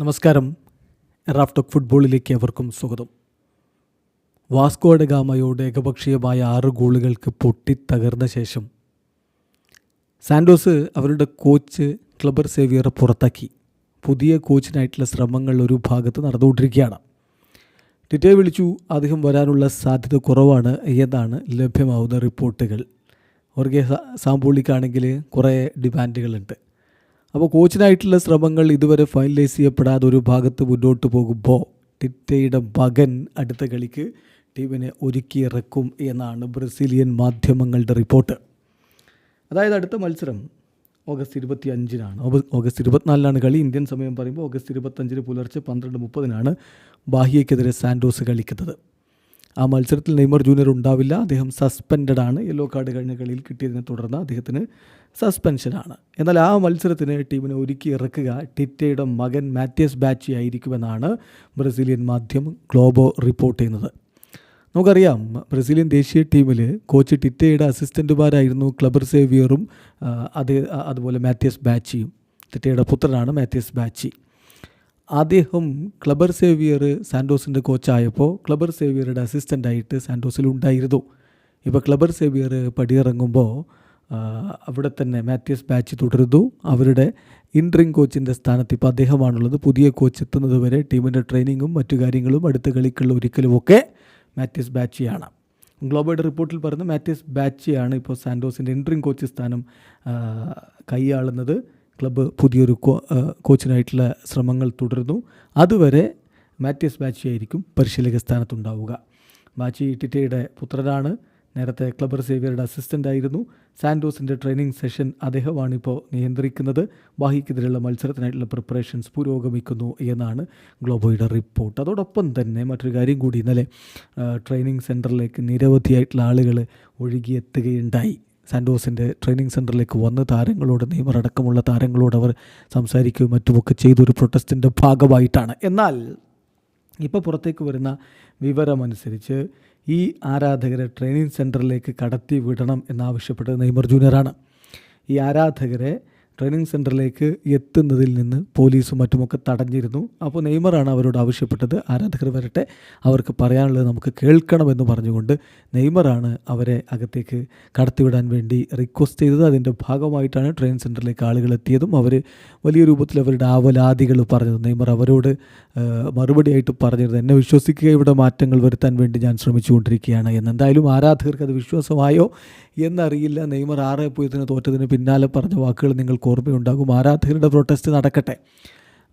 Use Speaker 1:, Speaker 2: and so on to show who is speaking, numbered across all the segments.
Speaker 1: നമസ്കാരം. റാഫ്റ്റോക്ക് ഫുട്ബോളിലേക്ക് അവർക്കും സ്വാഗതം. വാസ്കോഡ ഗാമയോട് ഏകപക്ഷീയമായ ആറ് ഗോളുകൾക്ക് പൊട്ടിത്തകർന്ന ശേഷം സാൻഡോസ് അവരുടെ കോച്ച് ക്ലബർ സേവിയറെ പുറത്താക്കി. പുതിയ കോച്ചിനായിട്ടുള്ള ശ്രമങ്ങൾ ഒരു ഭാഗത്ത് നടന്നുകൊണ്ടിരിക്കുകയാണ്. ടിറ്റെ വിളിച്ചു അദ്ദേഹം വരാനുള്ള സാധ്യത കുറവാണ് എന്നാണ് ലഭ്യമാവുന്ന റിപ്പോർട്ടുകൾ. ഓർഗെ സാമ്പൂളിക്കാണെങ്കിൽ കുറേ ഡിമാൻഡുകളുണ്ട്. അപ്പോൾ കോച്ചിനായിട്ടുള്ള ശ്രമങ്ങൾ ഇതുവരെ ഫൈനലൈസ് ചെയ്യപ്പെടാതെ ഒരു ഭാഗത്ത് മുന്നോട്ട് പോകുമ്പോൾ ടിറ്റയുടെ മകൻ അടുത്ത കളിക്ക് ടീമിനെ ഒരുക്കിയിറക്കും എന്നാണ് ബ്രസീലിയൻ മാധ്യമങ്ങളുടെ റിപ്പോർട്ട്. അതായത് അടുത്ത മത്സരം ഓഗസ്റ്റ് ഇരുപത്തി അഞ്ചിനാണ് ഓഗസ്റ്റ് ഇരുപത്തിനാലിനാണ് കളി. ഇന്ത്യൻ സമയം പറയുമ്പോൾ ഓഗസ്റ്റ് ഇരുപത്തഞ്ചിന് പുലർച്ചെ പന്ത്രണ്ട് മുപ്പതിനാണ് ബാഹിയക്കെതിരെ സാൻഡോസ് കളിക്കുന്നത്. ആ മത്സരത്തിൽ നെയ്മർ ജൂനിയർ ഉണ്ടാവില്ല. അദ്ദേഹം സസ്പെൻഡഡ് ആണ്. യെല്ലോ കാർഡ് കഴിഞ്ഞ കളിയിൽ കിട്ടിയതിനെ തുടർന്ന് അദ്ദേഹത്തിന് സസ്പെൻഷനാണ് എന്നാൽ ആ മത്സരത്തിന് ടീമിനെ ഒരുക്കി ഇറക്കുക ടിറ്റയുടെ മകൻ മാത്യസ് ബാച്ചി ആയിരിക്കുമെന്നാണ് ബ്രസീലിയൻ മാധ്യമം ഗ്ലോബോ റിപ്പോർട്ട് ചെയ്യുന്നത്. നമുക്കറിയാം ബ്രസീലിയൻ ദേശീയ ടീമിൽ കോച്ച് ടിറ്റയുടെ അസിസ്റ്റന്റുമാരായിരുന്നു ക്ലബർ സേവിയറും അതേ അതുപോലെ മാത്യസ് ബാച്ചിയും. ടിറ്റയുടെ പുത്രനാണ് മാത്യസ് ബാച്ചി. അദ്ദേഹം ക്ലബർ സേവിയർ സാൻഡോസിന്റെ കോച്ചായപ്പോൾ ക്ലബർ സേവിയറുടെ അസിസ്റ്റന്റായിട്ട് സാൻഡോസിൽ ഉണ്ടായിരുന്നു ഇപ്പോൾ ക്ലബർ സേവിയർ പടിയിറങ്ങുമ്പോൾ അവിടെ തന്നെ മാത്യൂസ് ബാച്ച് തുടരുന്നു. അവരുടെ ഇൻട്രിങ് കോച്ചിന്റെ സ്ഥാനത്ത് ഇപ്പോൾ അദ്ദേഹമാണുള്ളത്. പുതിയ കോച്ച് എത്തുന്നത് വരെ ടീമിന്റെ ട്രെയിനിങ്ങും മറ്റു കാര്യങ്ങളും അടുത്ത കളിക്കുള്ള ഒരിക്കലും ഒരിക്കലുമൊക്കെ മാത്യൂസ് ബാച്ചിയാണ്. ഗ്ലോബയുടെ റിപ്പോർട്ടിൽ പറയുന്നത് മാത്യൂസ് ബാച്ചിയാണ് ഇപ്പോൾ സാൻഡോസിന്റെ ഇൻട്രിങ് കോച്ച് സ്ഥാനം കൈയാളുന്നത്. ക്ലബ്ബ് പുതിയൊരു കോച്ചിനായിട്ടുള്ള ശ്രമങ്ങൾ തുടരുന്നു. അതുവരെ മാത്യസ് ബാച്ചി ആയിരിക്കും പരിശീലക സ്ഥാനത്തുണ്ടാവുക. ബാച്ചി ടിറ്റയുടെ പുത്രനാണ്. നേരത്തെ ക്ലബർ സേവിയറുടെ അസിസ്റ്റന്റ് ആയിരുന്നു. സാൻഡോസിന്റെ ട്രെയിനിങ് സെഷൻ അദ്ദേഹമാണ് ഇപ്പോൾ നിയന്ത്രിക്കുന്നത്. ബാഹിക്കെതിരെയുള്ള മത്സരത്തിനായിട്ടുള്ള പ്രിപ്പറേഷൻസ് പുരോഗമിക്കുന്നു എന്നാണ് ഗ്ലോബോയുടെ റിപ്പോർട്ട് അതോടൊപ്പം തന്നെ മറ്റൊരു കാര്യം കൂടി. ഇന്നലെ ട്രെയിനിങ് സെന്ററിലേക്ക് നിരവധിയായിട്ടുള്ള ആളുകൾ ഒഴുകിയെത്തുകയുണ്ടായി. സാൻഡോസിന്റെ ട്രെയിനിങ് സെന്ററിലേക്ക് വന്ന് താരങ്ങളോട് നെയ്മർ അടക്കമുള്ള താരങ്ങളോട് അവർ സംസാരിക്കുകയും മറ്റുമൊക്കെ ചെയ്തൊരു പ്രൊട്ടസ്റ്റിന്റെ ഭാഗമായിട്ടാണ്. എന്നാൽ ഇപ്പോൾ പുറത്തേക്ക് വരുന്ന വിവരമനുസരിച്ച് ഈ ആരാധകരെ ട്രെയിനിങ് സെന്ററിലേക്ക് കടത്തി വിടണം എന്നാവശ്യപ്പെട്ടത് നെയ്മർ ജൂനിയറാണ്. ഈ ആരാധകരെ ട്രെയിനിങ് സെന്ററിലേക്ക് എത്തുന്നതിൽ നിന്ന് പോലീസും മറ്റുമൊക്കെ തടഞ്ഞിരുന്നു. അപ്പോൾ നെയ്മറാണ് അവരോട് ആവശ്യപ്പെട്ടത്. ആരാധകർ വരട്ടെ അവർക്ക് പറയാനുള്ളത് നമുക്ക് കേൾക്കണമെന്ന് പറഞ്ഞുകൊണ്ട് നെയ്മറാണ് അവരെ അകത്തേക്ക് കടത്തിവിടാൻ വേണ്ടി റിക്വസ്റ്റ് ചെയ്തത്. അതിന്റെ ഭാഗമായിട്ടാണ് ട്രെയിൻ സെന്ററിലേക്ക് ആളുകൾ എത്തിയതും അവർ വലിയ രൂപത്തിൽ അവരുടെ ആവലാതികൾ പറഞ്ഞത്. നെയ്മർ അവരോട് മറുപടി മറുപടിയായിട്ട് പറഞ്ഞിരുന്നത് എന്നെ വിശ്വസിക്കുക ഇവിടെ മാറ്റങ്ങൾ വരുത്താൻ വേണ്ടി ഞാൻ ശ്രമിച്ചുകൊണ്ടിരിക്കുകയാണ്. എന്ന് എന്തായാലും ആരാധകർക്ക് അത് വിശ്വാസമായോ എന്നറിയില്ല. നെയ്മർ ആറ് പോയതിന് തോറ്റതിന് പിന്നാലെ പറഞ്ഞ വാക്കുകൾ നിങ്ങൾക്ക് ഓർമ്മയുണ്ടാകും. ആരാധകരുടെ പ്രൊട്ടസ്റ്റ് നടക്കട്ടെ.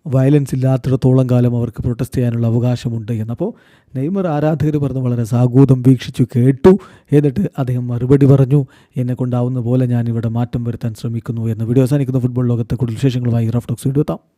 Speaker 1: വയലൻസ് ഇല്ലാത്തിടത്തോളം കാലം അവർക്ക് പ്രൊട്ടസ്റ്റ് ചെയ്യാനുള്ള അവകാശമുണ്ട് എന്നപ്പോൾ നെയ്മർ ആരാധകർ പറഞ്ഞ് വളരെ സാഗൂതം വീക്ഷിച്ചു കേട്ടു. എന്നിട്ട് അദ്ദേഹം മറുപടി പറഞ്ഞു എന്നെ കൊണ്ടാവുന്ന പോലെ ഞാൻ ഇവിടെ മാറ്റം വരുത്താൻ ശ്രമിക്കുന്നു എന്ന് വീഡിയോ അവസാനിക്കുന്ന. ഫുട്ബോൾ ലോകത്തെ കൂടുതൽ വിശേഷങ്ങളുമായി റഫ് ടോക്സ് വീഡിയോ എത്താം.